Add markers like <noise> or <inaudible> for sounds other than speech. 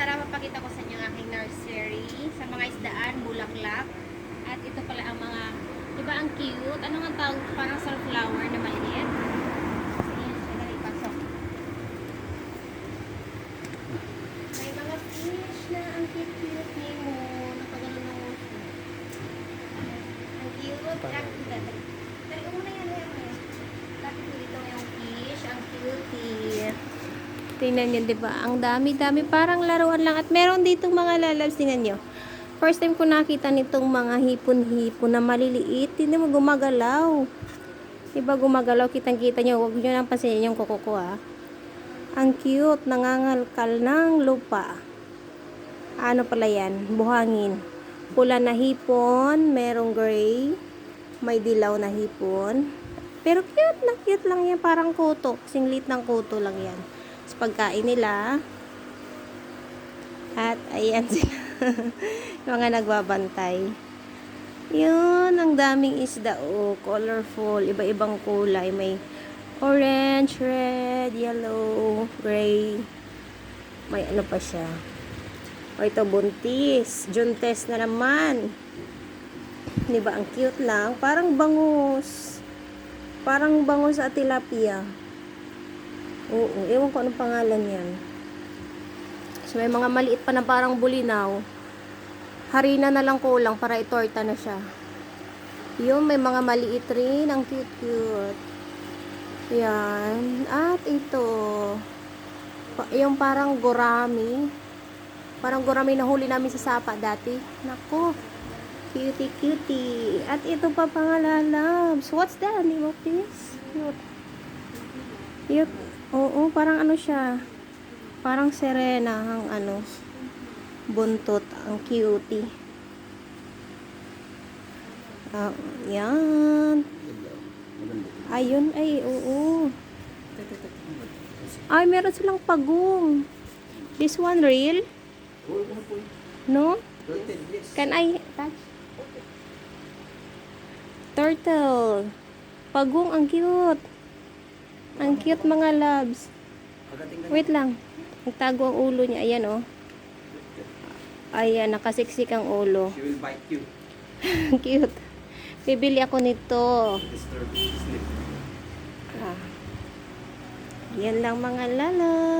tara mapakita ko sa inyo ang aking nursery sa mga isdaan, bulaklak. At ito pala ang mga, di ba ang cute? Ano nga tawag? Parang sunflower na maliit. Sige, sige, ipasok. May mga fish na ang cute-cute ni mo. Napagano ng uso. Ang cute. Dati, dati. Dali ko muna yan, yan, yan. Dati ko dito yung fish. Ang cutie. Tingnan nyo, ba? Ang dami-dami. Parang laruan lang. At meron ditong mga lalabs. Tingnan nyo. First time ko nakita nitong mga hipon-hipon na maliliit. Hindi mo gumagalaw. Diba gumagalaw? Kitang-kita nyo. Huwag nyo nang pansinin yung kuko ko, ah. Ang cute. Nangangalkal ng lupa. Ano pala yan? Buhangin. Pula na hipon. Merong gray. May dilaw na hipon. Pero cute na cute lang yan. Parang kuto. Singlit ng kuto lang yan. Sa pagkain nila. At ayan <laughs> sila. mga nagbabantay. Yun, ang daming isda. Oh, colorful. Iba-ibang kulay. May orange, red, yellow, gray. May ano pa siya. O ito, buntis. Juntes na naman. Di ba? Ang cute lang. Parang bangus. Parang bangus sa tilapia. Oo, ewan ko anong pangalan yan. So, may mga maliit pa na parang bulinaw. Harina na lang kulang para itorta na siya. Yung may mga maliit rin. Ang cute-cute. Yan. At ito. Yung parang gurami. Parang gurami na huli namin sa sapa dati. Nako. Cutie, cutie. At ito pa pangalalabs. What's that? Of this? Cute. Cute. Oo, parang ano siya. Parang serena ang ano. Buntot. Ang cutie. Ah, yan. Ayun, ay, oo. Ay, meron silang pagong. This one real? No? Can I touch? Turtle. Pagong, ang cute. Ang cute mga loves. Wait lang. Nagtago ang ulo niya. Ayan, oh. Ayan, nakasiksik ang ulo. She will bite you. <laughs> cute. Bibili ako nito. Ah. Yan lang mga lalabs.